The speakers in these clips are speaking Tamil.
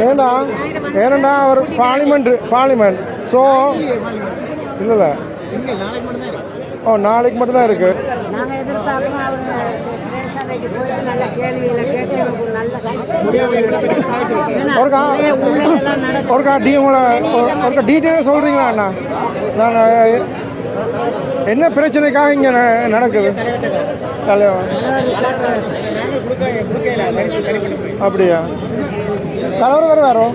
ஏண்டா? ஏனண்டா? அவர் பார்லிமெண்ட் பார்லிமெண்ட் ஸோ இல்லை இல்லை ஓ நாளைக்கு மட்டும்தான் இருக்கு. ஏன்னா, ஒருக்கா. ஒருக்கா டி உங்களை ஒரு- ஒருக்கா டீட்டெயிலாக சொல்கிறீங்களா அண்ணா? நான் என்ன பிரச்சனைக்காக இங்கே நடக்குது? தலைவன் அப்படியா? தலைவர் வேறு வேறோ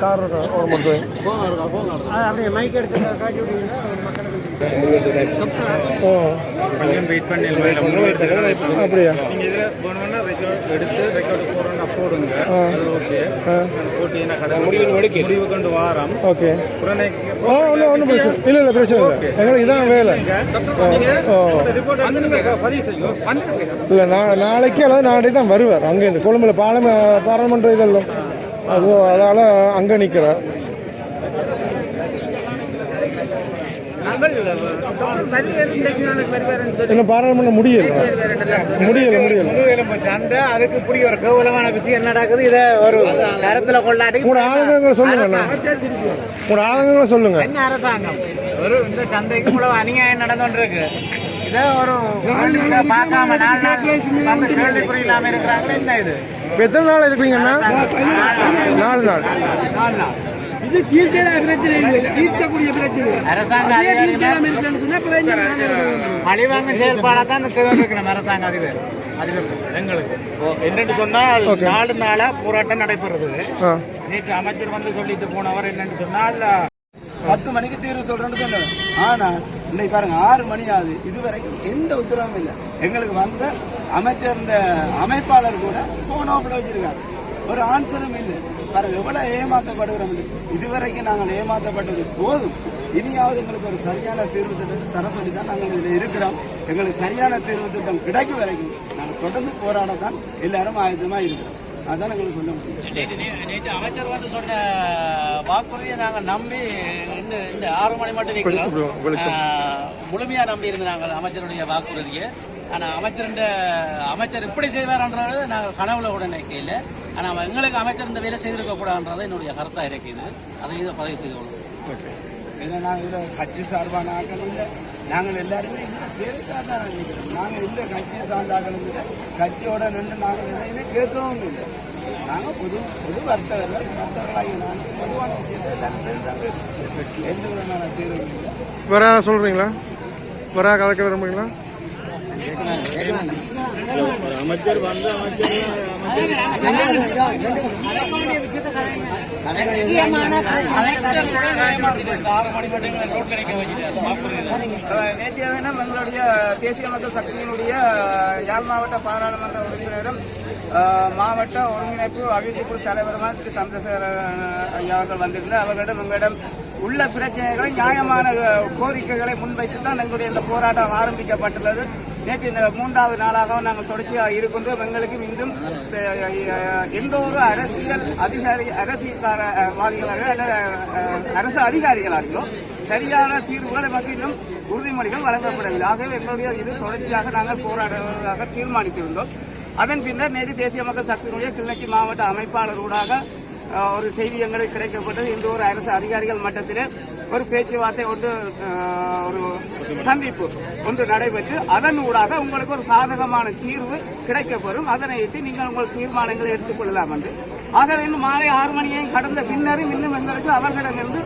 கார் இருக்கா ஒரு மட்டும் ஓ. கொஞ்சம் வெயிட் பண்ணி மேடம் அப்படியா இதுல எடுத்து ரெக்கார்டு அது ஓகே. முடிவு கொண்டு வாரம். ஓகே. ஓ ஒன்றும் ஒன்றும் பிரச்சனை இல்லை இல்லை பிரச்சனை இல்லை. எங்களுக்கு இதான் வேலை. ஓ இல்லை நான் நாளைக்கு அல்லது நாளைக்கு தான் வருவார். அங்கேருந்து கொழும்புல பாலம பாராளுமன்ற இதெல்லாம். அது அதால் அங்கே நிற்கிறார் இன்னும் பாராளுமன்றம் முடியல. முடியல முடியல. அதுக்கு புரிய ஒரு கௌரவமான விஷயம் நடக்குது? இதை ஒரு கருத்துல கொள்ளாட்டி உங்களோட ஆதங்கங்களை சொல்லுங்க உங்களோட ஆதங்கங்களை சொல்லுங்க. என்ன அரசாங்கம்? ஒரு இந்த சந்தைக்கு இவ்வளவு அநியாயம் நடந்து கொண்டிருக்கு இதை ஒரு பார்க்காம நாலு நாள் கேள்விக்குறி என்ன இது? எத்தனை நாள் இருக்கீங்கண்ணா நாலு நாள். நாலு நாள். இது தீர்க்கிற பிரச்சனை இல்லை. தீர்க்கக்கூடிய பிரச்சனை அரசாங்க அதே அதிகாரிகள் இருக்கணும்னு சொன்னா பழிவாங்க செயல்பாடா தான். இருக்கணும். அரசாங்க அதிபர் எங்களுக்கு. என்னன்னு சொன்னால் நாலு நாளா போராட்டம் நடைபெறுது. நேற்று அமைச்சர் வந்து சொல்லிட்டு போனவர் என்னன்னு சொன்னால் பத்து மணிக்கு தீர்வு சொல்றேன்னு சொன்னோம் ஆனா இன்னைக்கு பாருங்க ஆறு மணி ஆகுது இதுவரைக்கும் எந்த உத்தரவும் இல்லை. எங்களுக்கு வந்த அமைச்சர் இந்த அமைப்பாளர் கூட போன் ஆஃப்ல வச்சிருக்காரு. ஒரு ஆன்சரும் இல்லை. பாருங்க எவ்வளவு ஏமாத்தப்படுகிறோம். இதுவரைக்கும் நாங்கள் ஏமாத்தப்பட்டது போதும். இனியாவது எங்களுக்கு ஒரு சரியான தீர்வு திட்டத்தை தர சொல்லி தான் நாங்கள் இதில் இருக்கிறோம். எங்களுக்கு சரியான தீர்வு திட்டம் கிடைக்கும் வரைக்கும் நாங்கள் தொடர்ந்து போராட தான் எல்லாரும் ஆயுதமா இருக்கிறோம். அதான் எங்களுக்கு சொல்ல முடியும். நேற்று அமைச்சர் வந்து சொன்ன வாக்குறுதியை நாங்கள் நம்பி இந்த இந்த ஆறு மணி மட்டும் முழுமையா நம்பி இருந்த நாங்கள் அமைச்சருடைய வாக்குறுதியை. ஆனா அமைச்சருடைய அமைச்சர் இப்படி செய்வார்ன்றது நாங்கள் கனவுல கூட நினைக்கல. ஆனா எங்களுக்கு அமைச்சர் இந்த வேலை செய்திருக்க கூடாதுன்றது என்னுடைய கருத்தா இருக்குது. அதையும் இதை பதிவு செய்து கொள்ளும் ஏன்னா நாங்கள் இதில் கட்சி சார்பான ஆக்கள் இல்லை. நாங்கள் எல்லாருமே பேருக்காக தான் நினைக்கிறோம். நாங்கள் இந்த கட்சியை சார்ந்த இல்லை. கட்சியோட நின்று நாங்கள் எதையுமே கேட்கவும் இல்லை. நாங்கள் பொது பொது வர்த்தகர்கள் வர்த்தகர்களாகி நாங்கள் பொதுவான விஷயத்தை எல்லாரும் தெரிஞ்சாங்க எந்த விதமான தீர்வும் இல்லை. வேற யாராவது சொல்கிறீங்களா வேற யாராவது கலக்க விரும்புறீங்களா நேற்றைய தினம் எங்களுடைய தேசிய மக்கள் சக்தியினுடைய யாழ் மாவட்ட பாராளுமன்ற உறுப்பினரும் மாவட்ட ஒருங்கிணைப்பு அபிவிருத்தி குழு தலைவருமான திரு சந்திரசேகர ஐயா அவர்கள் வந்திருந்தார் அவர்களிடம் எங்களிடம் உள்ள பிரச்சனைகளை நியாயமான கோரிக்கைகளை முன்வைத்து தான் எங்களுடைய இந்த போராட்டம் ஆரம்பிக்கப்பட்டுள்ளது. நேற்று இந்த மூன்றாவது நாளாக நாங்கள் தொடர்ச்சியாக இருக்கின்றோம். எங்களுக்கு இன்றும் எந்த ஒரு அரசியல் அதிகாரி அரசியல்வாதிகளாக அல்லது அரசு அதிகாரிகளாகியோ சரியான தீர்வுகள் மக்களும் இன்னும் உறுதிமொழிகள் வழங்கப்படவில்லை. ஆகவே எங்களுடைய இது தொடர்ச்சியாக நாங்கள் போராடுவதாக தீர்மானித்திருந்தோம். அதன் பின்னர் நேற்று தேசிய மக்கள் சக்தியினுடைய கிளக்கி மாவட்ட அமைப்பாளர் ஊடாக ஒரு செய்தி எங்களுக்கு கிடைக்கப்பட்டது. இந்த ஒரு அரசு அதிகாரிகள் மட்டத்திலே ஒரு பேச்சுவார்த்தை ஒன்று ஒரு சந்திப்பு ஒன்று நடைபெற்று அதன் ஊடாக உங்களுக்கு ஒரு சாதகமான தீர்வு கிடைக்கப்பெறும். அதனை நீங்கள் உங்கள் தீர்மானங்களை எடுத்துக்கொள்ளலாம் என்று. ஆகவே இன்னும் மாலை ஆறு மணியையும் கடந்த பின்னரும் இன்னும் எங்களுக்கு அவர்களிடமிருந்து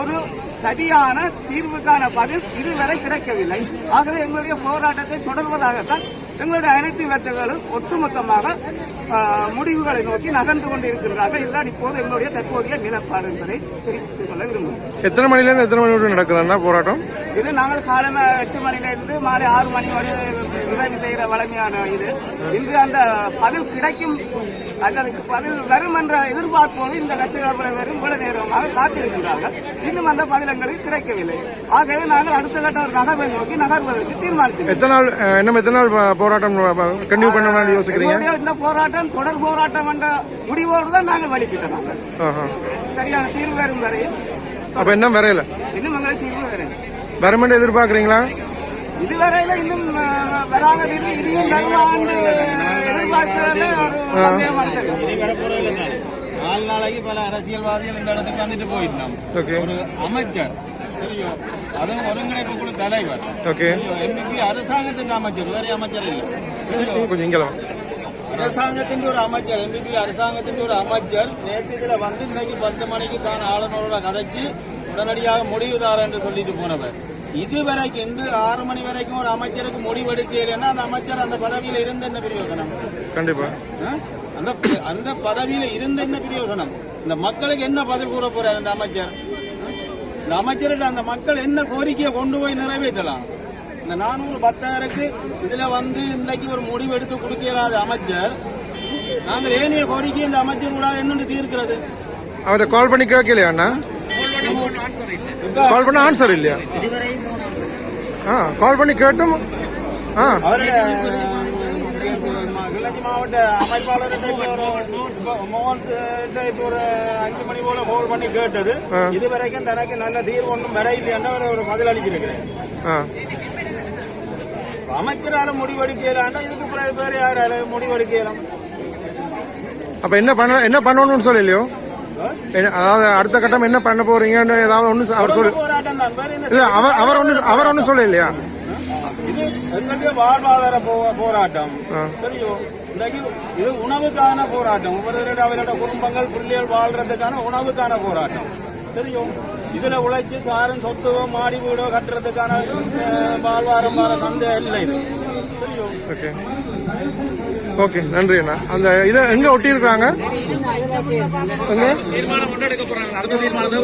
ஒரு சரியான தீர்வுக்கான பதில் இதுவரை கிடைக்கவில்லை. ஆகவே எங்களுடைய போராட்டத்தை தொடர்வதாகத்தான் எங்களுடைய அனைத்து வேட்டைகளும் ஒட்டுமொத்தமாக முடிவுகளை நோக்கி நகர்ந்து கொண்டிருக்கின்றார்கள் இதுதான் இப்போது எங்களுடைய தற்போதைய நிலப்பாடு என்பதை தெரிவித்துக் கொள்ள விரும்புகிறேன். எத்தனை மணிலேருந்து எத்தனை மணி வரை நடக்குதுண்ணா போராட்டம்? இது நாங்கள் காலை எட்டு மணியிலிருந்து மாலை ஆறு மணி வரை நிறைவு செய்கிற வளமையான இது. இன்று அந்த பதில் கிடைக்கும் அல்லது பதில் வரும் என்ற எதிர்பார்ப்போடு இந்த கட்சிகள் வரும் இவ்வளவு நேரமாக காத்திருக்கின்றார்கள். இன்னும் அந்த பதில் எங்களுக்கு கிடைக்கவில்லை. ஆகவே நாங்கள் அடுத்த கட்ட ஒரு நகர்வை நோக்கி நகர்வதற்கு தீர்மானித்தோம் எத்தனை நாள் அஹ், இன்னும் எத்தனை நாள் போராட்டம் கண்டினியூ பண்ணணும்னு யோசிக்கிறீங்க? இந்த போராட்டம் தொடர் போராட்டம் என்ற முடிவோடு தான் நாங்கள் வலிக்கிட்டோம் சரியான தீர்வு வரும் வரையும் அப்ப என்ன வரையில? இன்னும் எங்களுக்கு தீர்வு வருமெண்ட் எதிர்பார்க்கறீங்களா? இதுவரையில இன்னும் வராங்க இது இதையும் தருவான்னு தானே? நாலு நாளைக்கு பல அரசியல்வாதிகள் இந்த இடத்துக்கு வந்துட்டு போயிட்டோம் ஒரு அமைச்சர் அதுவும் ஒருங்கிணைப்பு குழு தலைவர். ஓகே. எம்பிபி அரசாங்கத்தின் அமைச்சர் வேற அமைச்சர் இல்லை. அரசாங்கத்தின் ஒரு அமைச்சர் எம்பிபி அரசாங்கத்தின் ஒரு அமைச்சர் நேற்று இதுல வந்து இன்னைக்கு பத்து மணிக்கு தான் ஆளுநரோட கதைச்சு உடனடியாக முடிவு தார என்று சொல்லிட்டு போனவர். இதுவரைக்கும் இன்று ஆறு மணி வரைக்கும் ஒரு அமைச்சருக்கு முடிவெடுக்கலைன்னா அந்த அமைச்சர் அந்த பதவியில இருந்த என்ன பிரயோஜனம்? கண்டிப்பா? அந்த அந்த பதவியில இருந்த என்ன பிரயோஜனம்? இந்த மக்களுக்கு என்ன பதில் கூற போறாரு இந்த அமைச்சர்? இந்த அமைச்சர்கிட்ட அந்த மக்கள் என்ன கோரிக்கையை கொண்டு போய் நிறைவேற்றலாம்? இந்த நானூறு பத்தாயிரக்கு இதுல வந்து இன்னைக்கு ஒரு முடிவு எடுத்து கொடுக்க இயலாத அமைச்சர் நாங்கள் ஏனைய கோரிக்கை இந்த அமைச்சர் கூட என்னன்னு தீர்க்கிறது? அவரை கால் பண்ணி கேட்கலையா அண்ணா? கால் பண்ண ஆன்சர் இல்லையா? ஆ கால் பண்ணி கேட்டும். ஆ. மாவட்ட அமைப்பாளர்கிட்ட இப்ப ஒரு அஞ்சு மணி போல கோல் பண்ணி கேட்டது. ஆ. இதுவரைக்கும் தனக்கு நல்ல தீர்வு ஒன்றும் வர இல்லைன்னு அவர் ஒரு பதில் அளிச்சிருக்கிறேன் அமைச்சரால முடிவெடுக்கலான்னா இதுக்கு பிறகு வேற யாரால முடிவெடுக்கலாம் அப்ப என்ன பண்ண என்ன பண்ணணும்னு சொல்லலையோ? அதாவது அடுத்த கட்டம் என்ன பண்ண போறீங்கன்னு ஏதாவது ஒண்ணு அவர் சொல்லு இல்ல அவர் அவர் ஒண்ணு அவர் ஒண்ணு சொல்லலையா? இது எங்களுடைய வாழ்வாதார போராட்டம். தெரியும். இன்னைக்கு இது உணவுக்கான போராட்டம். ஒவ்வொருவருடைய அவரோட குடும்பங்கள் பிள்ளைகள் வாழ்றதுக்கான உணவுக்கான போராட்டம். தெரியும். இதுல உழைச்சு சாரும் சொத்தோ மாடி வீடோ கட்டுறதுக்கான வாழ்வாரம் வார சந்தேகம் இல்லை இது. தெரியும். ஓகே நன்றி அண்ணா. அந்த இதை எங்க ஒட்டி இருக்காங்க எங்க? தீர்மானம் கொண்டு போறாங்க அடுத்த தீர்மானத்தை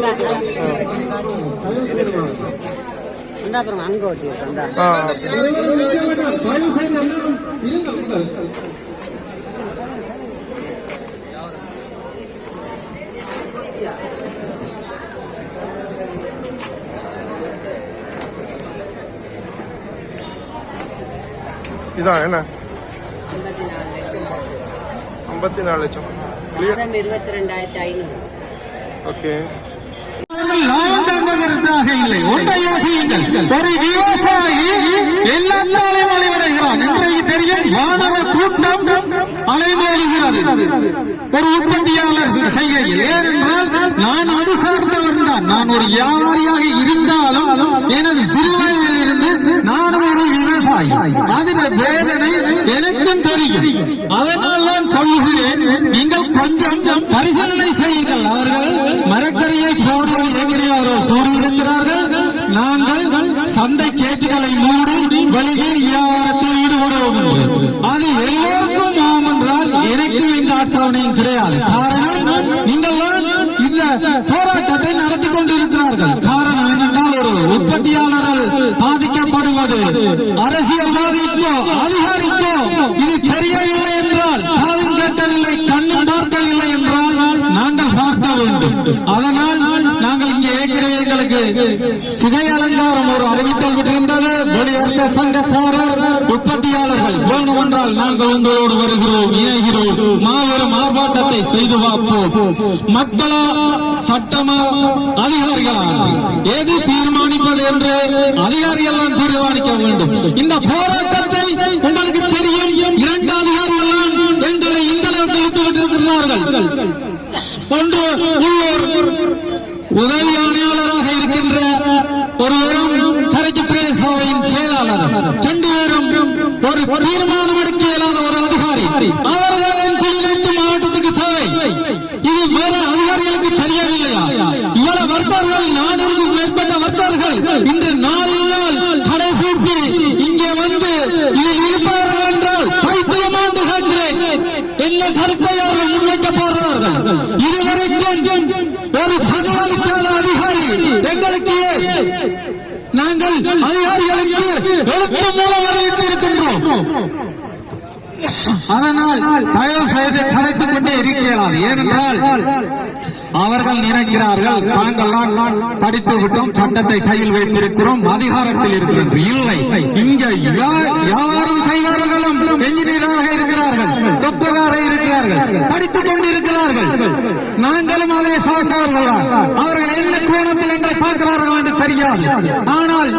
அந்த அப்புறம் அங்கே ஓட்டி அந்த ஆ இதான் என்ன ஐம்பத்தி நாலு லட்சம் ஐம்பத்தி நாலு ஒன்றாக இல்லை. ஒன்றை யோசியுங்கள் ஒரு விவசாயி எல்லாத்தாலும் அலைவடைகிறான் இன்றைக்கு தெரியும் வானவ கூட்டம் அலைமோதுகிறது ஒரு உற்பத்தியாளர் செய்கையில் ஏனென்றால் நான் அது சார்ந்தவன் தான். நான் ஒரு வியாபாரியாக இருந்தாலும் எனது சிறுவயதில் இருந்து நானும் ஒரு விவசாயி. அதில் வேதனை எனக்கும் தெரியும். அதனால் நான் சொல்லுகிறேன் நீங்கள் கொஞ்சம் பரிசீலனை செய்யுங்கள். அவர்கள் சந்தை கேட்டுகளை மூடி வெளியில் வியாபாரத்தில் ஈடுபடுவோம் என்று. அது எல்லோருக்கும் ஆம் என்றால் எனக்கும் இந்த ஆட்சேபனையும் கிடையாது. காரணம் நீங்கள் இந்த போராட்டத்தை நடத்தி கொண்டிருக்கிறார்கள். காரணம் என்னென்றால் ஒரு உற்பத்தியாளர்கள் பாதிக்கப்படுவது. அரசியல்வாதிக்கோ அதிகாரிக்கோ இது தெரியவில்லை என்றால் காதில் கேட்கவில்லை கண்ணும் பார்க்கவில்லை என்றால் நாங்கள் பார்க்க வேண்டும். அதனால் நாங்கள் இங்கே ஏற்கனவே எங்களுக்கு சிகை அலங்காரம் ஒரு அறிவித்தல் விட்டிருந்தது. வெளிவர்த்த சங்கக்காரர் உற்பத்தியாளர்கள் வேண்டுமென்றால் நாங்கள் உங்களோடு வருகிறோம் இணைகிறோம். மாபெரும் ஆர்ப்பாட்டத்தை செய்து பார்ப்போம். மக்களா சட்டமா அதிகாரிகளா? எது தீர்மானிப்பது என்று அதிகாரிகள் தான் தீர்மானிக்க வேண்டும். இந்த போராட்டத்தை உங்களுக்கு தெரியும். இரண்டு அதிகாரிகள் தான் எங்களை இந்த அளவுக்கு இழுத்து விட்டிருக்கிறார்கள் ஒன்று உள்ளூர் உதவி ஆணையாளராக இருக்கின்ற ஒருவரும் கரைச்சி பிரதேச செயலாளர் ரெண்டு பேரும் ஒரு தீர்மானம் எடுக்க இயலாத ஒரு அதிகாரி. அவர்களின் குளிர்ந்து மாவட்டத்துக்கு தேவை இது வேற அதிகாரிகளுக்கு தெரியவில்லையா? இவ்வளவு வர்த்தகர்கள் நானூறுக்கும் மேற்பட்ட வர்த்தகர்கள் இன்று நாளில் நாள் கடை கூட்டி இங்கே வந்து இதில் இருப்பார்கள் என்றால் பைத்தியம் ஆண்டு கேட்கிறேன் என்ன கருத்தை அவர்கள் முன்வைக்க போகிறார்கள் இதுவரைக்கும் ஒரு பதினாலுக்கான அதிகாரி எங்களுக்கு ஏன்? நாங்கள் அதிகாரிகளுக்கு எழுத்து மூலம் அறிவித்திருக்கின்றோம் அதனால் தயவு செய்து கலைத்துக் கொண்டே இருக்கிறார். ஏனென்றால் அவர்கள் நினைக்கிறார்கள் தாங்கள்லாம் படித்து விட்டோம் சட்டத்தை கையில் வைத்திருக்கிறோம் அதிகாரத்தில் இருக்கிறோம் இல்லை. இங்க யாரும் செய்வார்களும் என்ஜினியராக இருக்கிறார்கள் சொத்துக்கார இருக்கிறார்கள் படித்துக் கொண்டிருக்கிறார்கள். நாங்களும் அதை சார்ந்தவர்கள் அவர்கள் என்ன கோணத்தில் என்று பார்க்கிறார்கள் என்று ஆனால்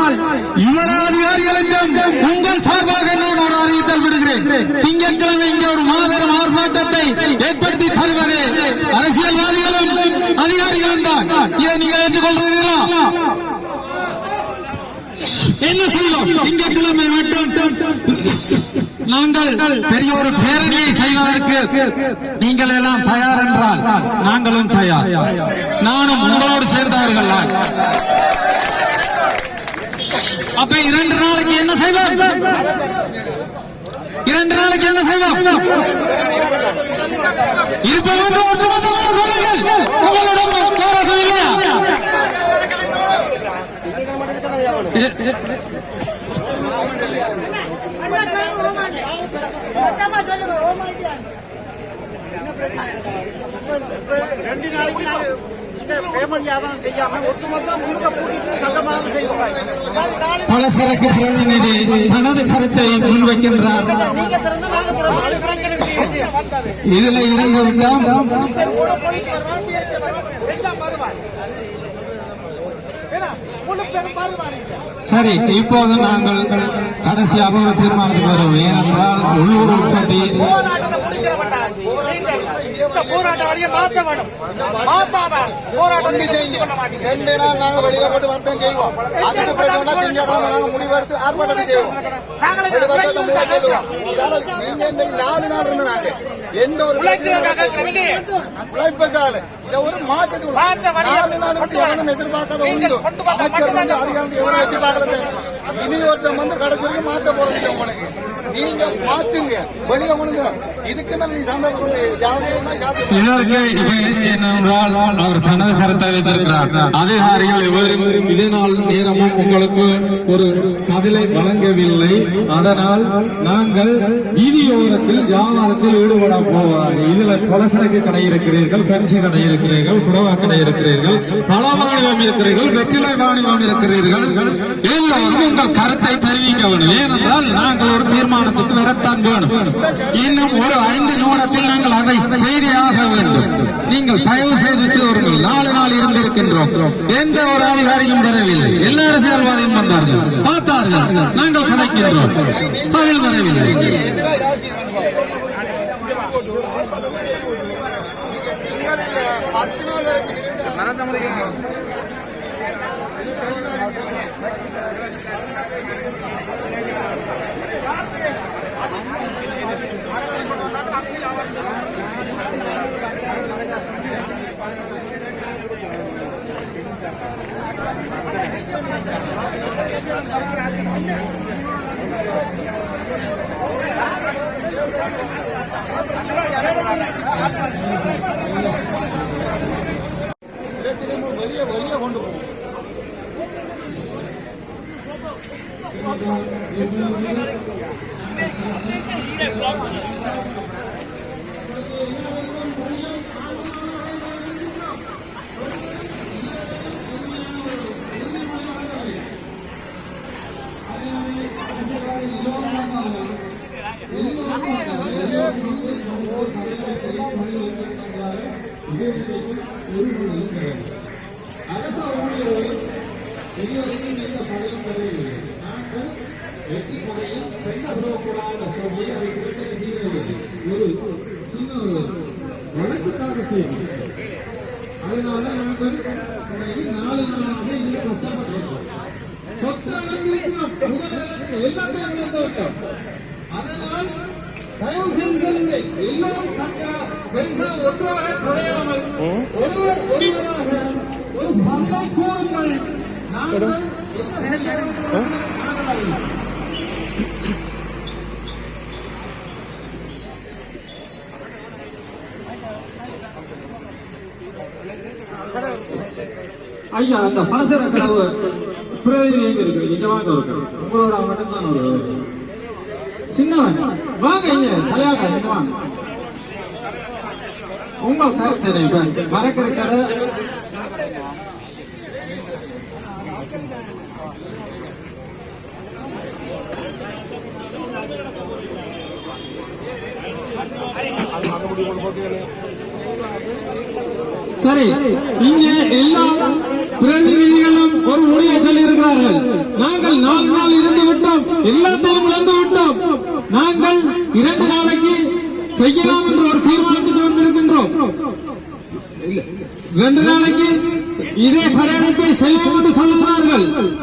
இவரது அதிகாரிகளுக்கும் உங்கள் சார்பாக நான் ஒரு அறிவித்தல் விடுகிறேன். திங்கட்கிழமை இங்கே ஒரு மாபெரும் ஆர்ப்பாட்டத்தை ஏற்படுத்தி தருவது அரசியல்வாதிகளும் அதிகாரிகளும் தான். இதை நீங்கள் ஏற்றுக்கொள்கிறீர்களா? என்ன செய்வோம்? திங்கட்கிழமை மட்டும் நாங்கள் பெரிய ஒரு பேரணியை செய்வதற்கு நீங்கள் எல்லாம் தயார் என்றால் நாங்களும் தயார். நானும் உங்களோடு சேர்ந்தார்கள் அப்ப இரண்டு நாளைக்கு என்ன செய்வோம்? இரண்டு நாளைக்கு என்ன செய்வோம்? இருப்பவங்க ஒட்டுமொத்தமாக சொல்லுங்கள். உங்களிடம் போராட்டம் இல்லையா ரெண்டு நாளைக்கு பேமெண்ட் வியாபாரம் செய்யாம பலசரக்கு பிரதிநிதி தனது கருத்தை முன்வைக்கின்றார். இதில் திறந்து இதுல இருந்து விட்டோம் சரி இப்போது நாங்கள் கடைசியாக ஒரு தீர்மானத்துக்கு வருவோம். ஏனென்றால் உள்ளூர் உற்பத்தி போராட்டத்தை முடிக்கிற மாட்டாங்க நீங்க இந்த போராட்ட வழியை வேணும். மாத்தாம போராட்டம் செஞ்சு ரெண்டு நாள் நாங்க வெளியில போட்டு வர்த்தகம் செய்வோம். அதுக்கு பிரச்சனை திங்கக்கிழமை நாங்க முடிவெடுத்து ஆர்ப்பாட்டத்தை செய்வோம். நாலு நாள் எந்த ஒரு உழைப்புக்கால இதை ஒரு மாற்றத்துக்கு மாற்ற நாலு நாள் எவனும் எதிர்பார்க்காத வந்தா அமைச்சர் வந்து அதிகாரம் இனி ஒருத்தன் வந்து கடைசி வரைக்கும் மாத்த போறது இல்லை உங்களுக்கு. நீங்க மாத்துங்க. வெளியே கொண்டு இதுக்கு மேல நீ சந்தர்ப்பம் கொண்டு இதற்கு என்னென்றால் அவர் தனது கருத்தை வைத்திருக்கிறார் அதிகாரிகள் எவரும் இதனால் நேரமும் உங்களுக்கு ஒரு பதிலை வழங்கவில்லை. அதனால் நாங்கள் வீதியோரத்தில் வியாபாரத்தில் ஈடுபட போவாங்க இதுல கொலசரக்கு கடை இருக்கிறீர்கள் பென்சி கடை இருக்கிறீர்கள் புடவா கடை இருக்கிறீர்கள் பல மாநிலம் இருக்கிறீர்கள் வெற்றிலை மாநிலம் இருக்கிறீர்கள். எல்லோரும் உங்கள் கருத்தை தெரிவிக்க வேண்டும். ஏனென்றால் நாங்கள் ஒரு தீர்மானம் தீர்மானத்துக்கு வரத்தான் வேணும். இன்னும் ஒரு ஐந்து நிமிடத்தில் நாங்கள் அதை செய்தியாக வேண்டும். நீங்கள் தயவு செய்து சொல்லுங்கள் நாலு நாள் இருந்திருக்கின்றோம். எந்த ஒரு அதிகாரியும் வரவில்லை. எல்லா அரசியல்வாதியும் வந்தார்கள். பார்த்தார்கள். நாங்கள் கதைக்கின்றோம். பதில் வரவில்லை. வெளியே வெளியே கொண்டு போகும் அரசு ஊழியர்கள் எல்லோருக்கும் எந்த பதவியும் தரவில்லை நாங்கள் அதனால் எதிராக ராஜ்யம் பத்து நாள் வரைக்கும் இருந்தா பிரச்சனை வெளியே வெளியே கொண்டு போகும் ஐயா அந்த பலசர கனவு பிரதிநிதி எங்க இருக்கு இங்க வாங்க ஒரு உங்களோட மட்டும்தான் ஒரு சின்னவன். வாங்க இங்க தலையாக இங்க வாங்க உங்கள் கருத்தினை மறக்கிற கடை. சரி இங்கே எல்லா பிரதிநிதிகளும் ஒரு மொழியை சொல்லியிருக்கிறார்கள். நாங்கள் நாலு நாள் இருந்து விட்டோம் எல்லாத்தையும் இழந்து நாங்கள் இரண்டு நாளைக்கு செய்யலாம் என்று ஒரு தீர்மானத்துக்கு வந்திருக்கின்றோம். ரெண்டு நாளைக்கு இதே பிரயாணத்தை செய்வோம் என்று சொல்லுகிறார்கள்.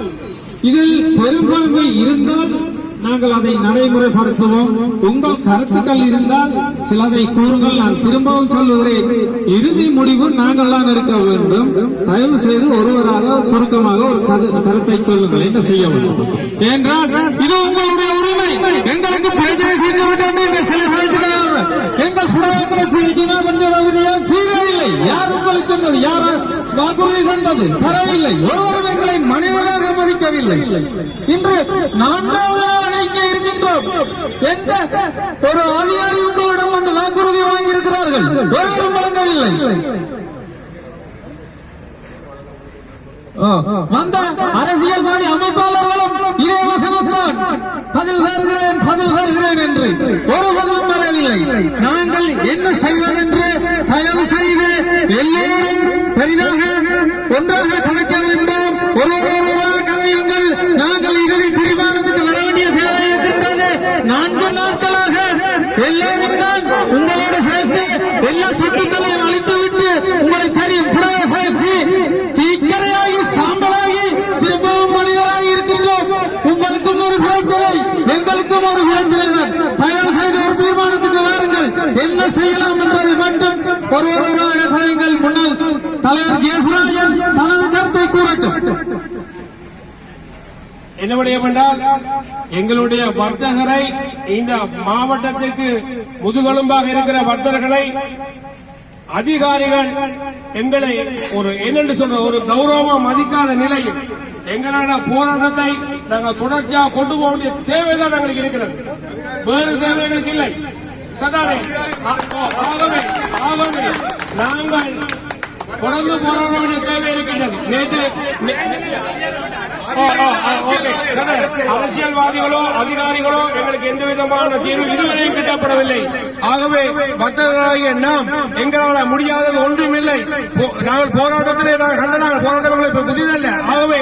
இதில் பெரும்பான்மை இருந்தால் நாங்கள் அதை நடைமுறைப்படுத்துவோம். உங்கள் கருத்துக்கள் இருந்தால் சிலதை கூறுங்கள். நான் திரும்பவும் சொல்லுகிறேன். இறுதி முடிவு நாங்கள் தான் இருக்க வேண்டும். தயவு செய்து ஒருவராக சுருக்கமாக ஒரு கரு- கருத்தை சொல்லுங்கள். என்ன செய்ய வேண்டும்? என்றால் எங்களுக்கு பிரச்சனை செய்து விட்டோம் என்று சில எங்கள் யார் சொன்னது? வாக்குறுதி தந்தது? தரவில்லை. ஒருவரும் எங்களை மனிதனாக மதிக்கவில்லை. இன்று நான்காவது நாளாக இங்கே இருக்கின்றோம். எந்த ஒரு அதிகாரி உங்களிடம் வந்து வாக்குறுதி வழங்கியிருக்கிறார்கள் ஒருவரும் வழங்கவில்லை. வந்த அரசியல்வாதி இதே வசனத்தான். பதில் தருகிறேன் பதில் தருகிறேன் என்று. ஒரு பதிலும் வரவில்லை. நாங்கள் என்ன செய்வதென்று தயவு செய்து எல்லோரும் பெரிதாக ஒன்றாக கணக்க வேண்டும் ஒரு ஒருவராக கதையுங்கள் நாங்கள் இறுதி தீர்மானத்துக்கு வர வேண்டிய தேவை இருக்கின்றது நான்கு நாட்களாக எல்லாரும் தான் உங்களோடு சேர்த்து எல்லா சொத்துக்களையும் அழித்துவிட்டு உங்களுக்கு தெரியும் புறவை பயிற்சி தீக்கரையாகி சாம்பலாகி திரும்பவும் மனிதராகி இருக்கின்றோம் உங்களுக்கும் ஒரு பிரச்சனை எங்களுக்கும் ஒரு பிரச்சனை தான் தயவு செய்து ஒரு தீர்மானத்துக்கு வாருங்கள் என்ன செய்யலாம் என்பதை மட்டும் ஒரு ஒருவராக கதையுங்கள் முன்னாள் தலைவர் ஜெயசுராஜன் தனது கருத்தை கூறட்டும். என்ன என்றால் எங்களுடைய வர்த்தகரை இந்த மாவட்டத்திற்கு முதுகெலும்பாக இருக்கிற வர்த்தகர்களை அதிகாரிகள் எங்களை ஒரு என்னென்று சொல்ற ஒரு கௌரவமா மதிக்காத நிலையில் எங்களோட போராட்டத்தை நாங்கள் தொடர்ச்சியாக கொண்டு போக வேண்டிய தேவைதான் எங்களுக்கு இருக்கிறது. வேறு தேவை எங்களுக்கு இல்லை. சதானே ஆகவே ஆகவே. நாங்கள் தொடர்ந்து போராட தேவை இருக்கின்றது. நேற்று அரசியல்வாதிகளோ அதிகாரிகளோ எங்களுக்கு எந்த விதமான தீர்வு இதுவரையும் கிட்டப்படவில்லை. ஆகவே பக்தர்களாகிய நாம் எங்களால் முடியாதது ஒன்றுமில்லை. போ- நாங்கள் போராட்டத்திலே நாங்கள் கண்ட நாங்கள் போராட்டங்களை இப்ப புதிதல்ல. ஆகவே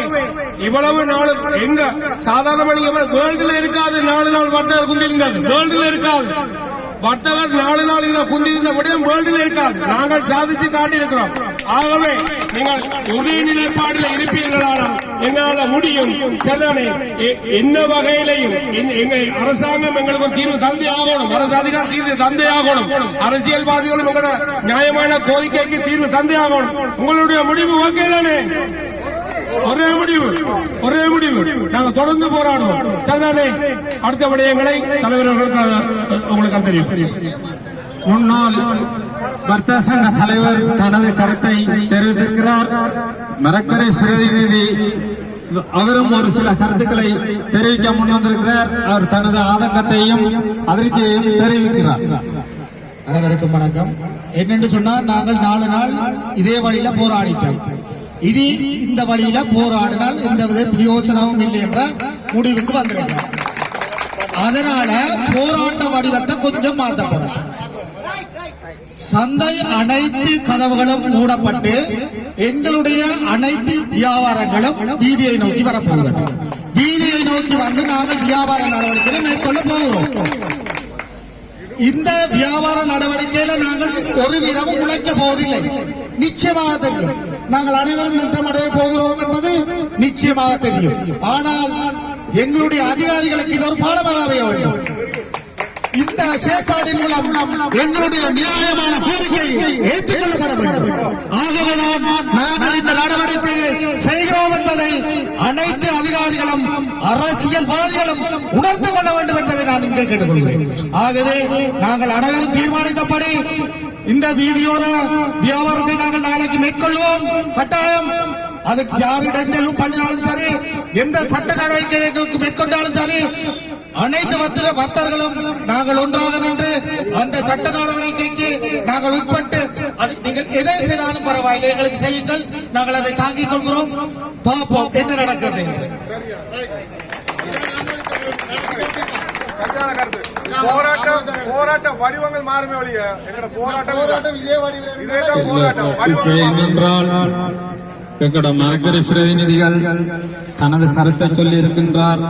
இவ்வளவு நாளும் எங்க சாதாரண நீங்க வேர்ல்டுல இருக்காது. நாலு நாள் வார்த்தைகள் குந்திருந்தது வேர்ல்டுல இருக்காது. வர்த்தகர் நாலு நாள் குந்திருந்தபடியும் வேர்ல்டில் இருக்காது. நாங்கள் சாதித்து காட்டியிருக்கிறோம். ஆகவே நீங்கள் ஒரே நிலைப்பாடில் இருப்பீர்களானால் எங்களால முடியும். சரிதானே என்ன வகையிலையும் எங்க- அரசாங்கம் எங்களுக்கு ஒரு தீர்வு தந்தே ஆகணும். அரசு அதிகாரி தீர்வு தந்தே ஆகணும். அரசியல்வாதிகளும் எங்களோட நியாயமான கோரிக்கைக்கு தீர்வு தந்தே ஆகணும். உங்களுடைய முடிவு ஓகே தானே? ஒரே முடிவு ஒரே முடிவு. நாங்கள் தொடர்ந்து போராடுவோம். சரிதானே அடுத்த விடயங்களை தலைவர்களுக்கு உங்களுக்கு தெரியும். முன்னாள் வர்த்தக சங்க தலைவர் தனது கருத்தை தெரிவித்திருக்கிறார். மரக்கரை பிரதிநிதி அவரும் ஒரு சில கருத்துக்களை தெரிவிக்க முன் வந்திருக்கிறார். அவர் தனது ஆதங்கத்தையும் அதிர்ச்சியையும் தெரிவிக்கிறார். அனைவருக்கும் வணக்கம். என்னென்று சொன்னால் நாங்கள் நாலு நாள் இதே வழியில போராடிட்டோம். இனி இந்த வழியில போராடினால் எந்த வித பிரயோஜனமும் இல்லை என்ற முடிவுக்கு வந்திருக்கிறார் அதனால போராட்ட வடிவத்தை கொஞ்சம் மாத்த போறோம். சந்தை அனைத்து கதவுகளும் மூடப்பட்டு எங்களுடைய அனைத்து வியாபாரங்களும் வீதியை நோக்கி வரப்போகிறது. வீதியை நோக்கி வந்து நாங்கள் வியாபார நடவடிக்கைகளை மேற்கொள்ள போகிறோம். இந்த வியாபார நடவடிக்கையில நாங்கள் ஒரு விதமும் உழைக்க போவதில்லை. நிச்சயமாக தெரியும். நாங்கள் அனைவரும் நட்டமடைய போகிறோம் என்பது நிச்சயமாக தெரியும். ஆனால் எங்களுடைய அதிகாரிகளுக்கு இது ஒரு பாடமாக அமைய வேண்டும். இந்த செயற்பாட்டின் மூலம் எங்களுடைய நியாயமான கோரிக்கை ஏற்றுக்கொள்ளப்பட வேண்டும். ஆகவேதான் நாங்கள் இந்த நடவடிக்கையை செய்கிறோம் என்பதை அனைத்து அதிகாரிகளும் அரசியல்வாதிகளும் உணர்ந்து கொள்ள வேண்டும் என்பதை நான் இங்கே கேட்டுக்கொள்கிறேன். ஆகவே நாங்கள் அனைவரும் தீர்மானித்தபடி இந்த வீதியோர வியாபாரத்தை நாங்கள் நாளைக்கு மேற்கொள்வோம். கட்டாயம். அதுக்கு யார் இடைஞ்சலும் பண்ணினாலும் சரி எந்த சட்ட நடவடிக்கைகளுக்கு மேற்கொண்டாலும் சரி அனைத்து வர்த்தக வர்த்தகர்களும் நாங்கள் ஒன்றாக நின்று அந்த சட்ட நடவடிக்கைக்கு நாங்கள் உட்பட்டு அது நீங்கள் எதை செய்தாலும் பரவாயில்லை. எங்களுக்கு செய்யுங்கள். நாங்கள் அதை தாங்கிக் கொள்கிறோம். பார்ப்போம் என்ன நடக்கிறது. போராட்டம். போராட்ட வடிவங்கள் மாறுமே ஒழிய எங்களோட போராட்டம் போராட்டம் இதே வடிவில் இதே தான் போராட்டம். இப்ப வடிவங்கள் ஏனென்றால் எங்களோட மரக்கறி பிரதிநிதிகள் தனது கருத்தை சொல்லி இருக்கின்றார்